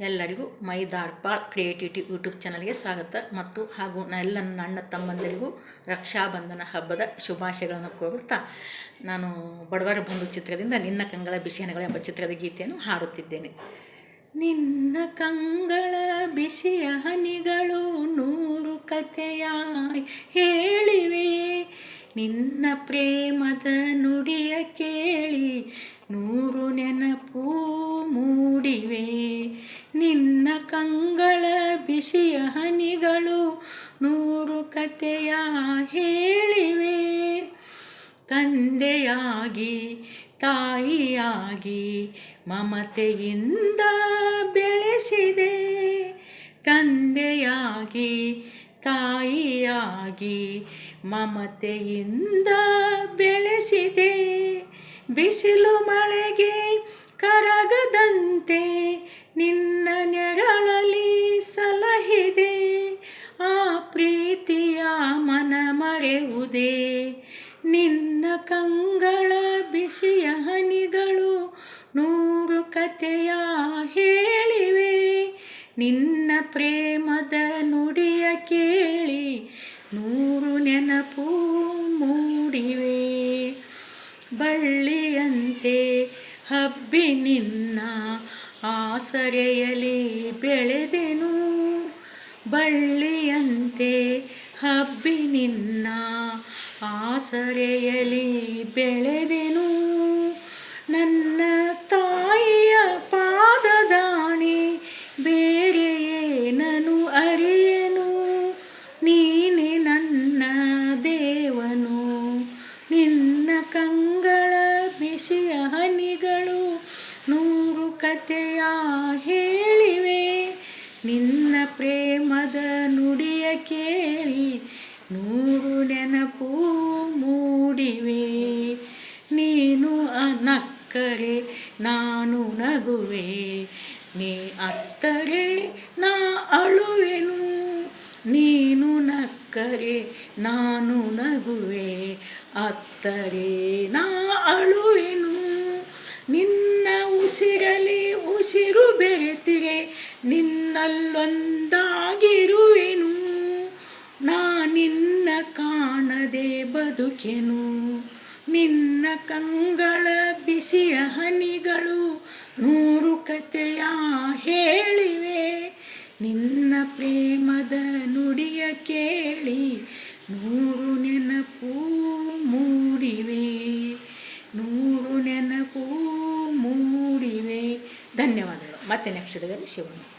ಎಲ್ಲರಿಗೂ ಮೈ ದಾರ್ಪಾಳ್ creativity YouTube ಚಾನಲ್ಗೆ ಸ್ವಾಗತ. ಮತ್ತು ಹಾಗೂ ಎಲ್ಲ ನನ್ನ ಅಣ್ಣ ತಮ್ಮಂದಿರಿಗೂ ರಕ್ಷಾಬಂಧನ ಹಬ್ಬದ ಶುಭಾಶಯಗಳನ್ನು ಕೋರುತ್ತಾ ನಾನು ಬಡವರ ಬಂಧು ಚಿತ್ರದಿಂದ ನಿನ್ನ ಕಂಗಳ ಬಿಸಿಯನಗಳು ಎಂಬ ಚಿತ್ರದ ಗೀತೆಯನ್ನು ಹಾಡುತ್ತಿದ್ದೇನೆ. ನಿನ್ನ ಕಂಗಳ ಬಿಸಿಯ ಹನಿಗಳು ನೂರು ಕಥೆಯಾಯ್ ಹೇಳಿವೆ. ನಿನ್ನ ಪ್ರೇಮದ ನುಡಿಯ ಕೇಳಿ ನೂರು ನೆನಪು ಬಿಸಿಯ ನೂರು ಕಥೆಯ ಹೇಳಿವೆ. ತಂದೆಯಾಗಿ, ತಾಯಿಯಾಗಿ ಮಮತೆಯಿಂದ ಬೆಳೆಸಿದೆ. ತಂದೆಯಾಗಿ, ತಾಯಿಯಾಗಿ ಮಮತೆಯಿಂದ ಬೆಳೆಸಿದೆ. ಬಿಸಿಲು ಮಳೆಗೆ ಕರಗದಂತೆ ನಿನ್ನ ನೆರಳಲಿ ನಿನ್ನ ಕಂಗಳ ಬಿಸಿಯ ಹನಿಗಳು ನೂರು ಕಥೆಯ ಹೇಳಿವೆ. ನಿನ್ನ ಪ್ರೇಮದ ನುಡಿಯ ಕೇಳಿ ನೂರು ನೆನಪು ಮೂಡಿವೆ. ಬಳ್ಳಿಯಂತೆ ಹಬ್ಬಿ ನಿನ್ನ ಆಸರೆಯಲಿ ಬೆಳೆದೆನು. ಬಳ್ಳಿಯಂತೆ ಹಬ್ಬಿ ನಿನ್ನ ಆಸರೆಯಲಿ ಬೆಳೆದೆನು. ನನ್ನ ತಾಯಿಯ ಪಾದದಾಣಿ ಬೇರೆಯೇ ನಾನು ಅರಿಯನು? ನೀನೆ ನನ್ನ ದೇವನು. ನಿನ್ನ ಕಂಗಳ ಬಿಸಿಯ ಹನಿಗಳು ನೂರು ಕಥೆಯ ಹೇಳಿವೆ. ನಿನ್ನ ಪ್ರೇಮದ ನುಡಿಯ ನೀನು ನಕ್ಕರೆ ನಾನು ನಗುವೆ, ನೀ ಅತ್ತರೆ ನಾ ಅಳುವೆನು. ನೀನು ನಕ್ಕರೆ ನಾನು ನಗುವೆ, ಅತ್ತರೆ ನಾ ಅಳುವೆನು. ನಿನ್ನ ಉಸಿರಲಿ ಉಸಿರು ಬೆರೆತಿರೆ, ನಿನ್ನಲ್ಲೊಂದಾಗಿರುವೆನು. ನಾ ನಿನ್ನ ಕಾಣದೆ ಬದುಕೆನು. ನಿನ್ನ ಕಂಗಳ ಬಿಸಿಯ ಹನಿಗಳು ನೂರು ಕಥೆಯ ಹೇಳಿವೆ. ನಿನ್ನ ಪ್ರೇಮದ ನುಡಿಯ ಕೇಳಿ ನೂರು ನೆನಪು ಮೂಡಿವೆ. ನೂರು ನೆನಪು ಮೂಡಿವೆ. ಧನ್ಯವಾದಗಳು. ಮತ್ತೆ ನೆಕ್ಸ್ಟ್ ವಿಡಿಯೋದಲ್ಲಿ ಶಿವನು